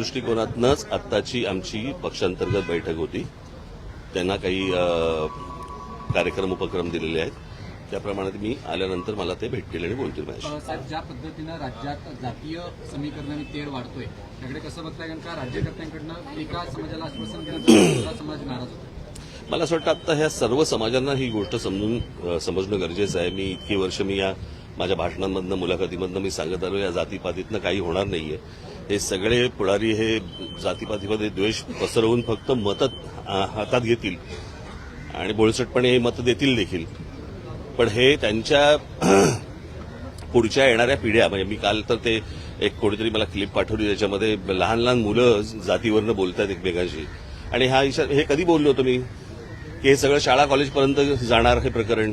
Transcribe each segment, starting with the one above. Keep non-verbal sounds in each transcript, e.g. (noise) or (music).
दृष्टिकोनातनंच आत्ताची आमची पक्षांतर्गत बैठक होती. त्यांना काही कार्यक्रम उपक्रम दिलेले आहेत. त्याप्रमाणे मी आल्यानंतर मला ते भेटतील आणि बोलतील माझ्याशी. अ, साहेब ज्या पद्धतीनं राज्यात जातीय समीकरणाने तेढ वाढतोय त्याकडे कसं बघताय? कारण का राज्यकर्त्यांकडनं एका समाजाला आश्वासन दुसरा समाज नाराज होतो मला असं वाटतं आता ह्या सर्व समाजांना ही गोष्ट समजून समजणं गरजेचं आहे. मी इतकी वर्ष मी या माझ्या भाषणांमधनं मुलाखतीमधनं मी सांगत आलो या जातीपातीतनं काही होणार नाहीये. हे सगळे पुढारी हे जातीपातीमध्ये द्वेष पसरवून फक्त मतं हातात घेतील. आणि बोळसटपणे हे मतं देतील देखील. पण हे त्यांच्या (clears throat) पुढच्या येणाऱ्या पिढ्या म्हणजे मी काल तर ते एक कोणीतरी मला क्लिप पाठवली त्याच्यामध्ये लहान लहान मुलं जातीवरनं बोलतात एकमेकांशी. आणि हा इशारा हे कधी बोललो होतो मी? की हे सगळं शाळा कॉलेजपर्यंत जाणार हे प्रकरण.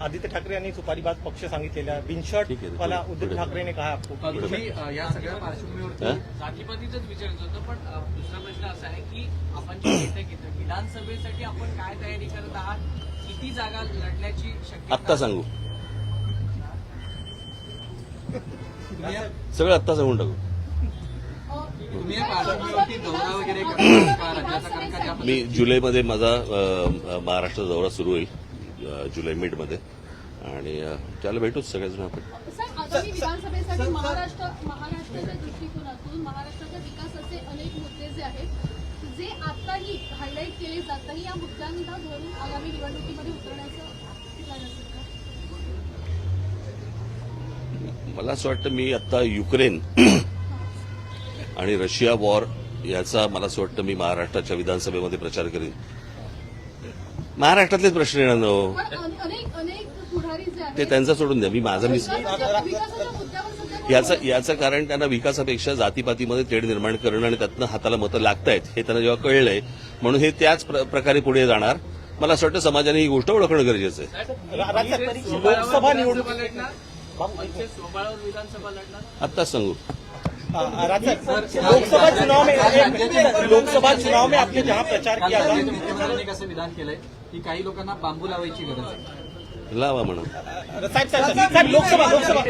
आदित्य ठाकरे यांनी सुपारीबाज पक्ष सांगितलेला बिनशर्ट पुढे- उद्धव पुढे. ठाकरे ने कहा. आपको अ, तुम्ही अ, या सगळ्या विचारायचं होतं पण दुसरा प्रश्न असा आहे की आपण जी बैठक घेतो विधानसभेसाठी आपण काय तयारी करत आहात? किती जागा लढण्याची शक्यता आत्ता सांगू. सगळं आत्ता सांगून टाकू. मी जुलैमध्ये माझा महाराष्ट्र दौरा सुरू होईल. जुलै मिडमध्ये. आणि त्याला भेटूच सगळेजण आपण. जे आताही हायलाईट केले जात नाही या मुद्द्यांना धरून आगामी निवडणुकीमध्ये उतरण्याचं? मला असं वाटतं मी आता युक्रेन आणि रशिया वॉर याचा मला असं वाटतं मी महाराष्ट्राच्या विधानसभेमध्ये प्रचार करेन. महाराष्ट्रातलेच प्रश्न येणार ना हो. ते त्यांचा सोडून द्या. मी माझा मी विकासाच्या विकासाच्या मुद्द्यावर सध्या याचं याचं कारण त्यांना विकासापेक्षा जातीपातीमध्ये तेढ निर्माण करणं आणि त्यातनं हाताला मतं लागतायत हे त्यांना जेव्हा कळलंय म्हणून हे त्याच प्र- प्रकारे पुढे जाणार. मला असं वाटतं समाजाने ही गोष्ट ओळखणं गरजेचं आहे. आत्ताच सांगू. लोकसभा चुनाव में एक- लोकसभा चुनाव में आपने जहां प्रचार काल किया था। राज्याच्या मुख्यमंत्र्यांनी कसं विधान केलंय? की काही लोकांना बांबू लावायची गरज आहे. लावा म्हणा. साहेब साहेब साहेब लोकसभा लोकसभा.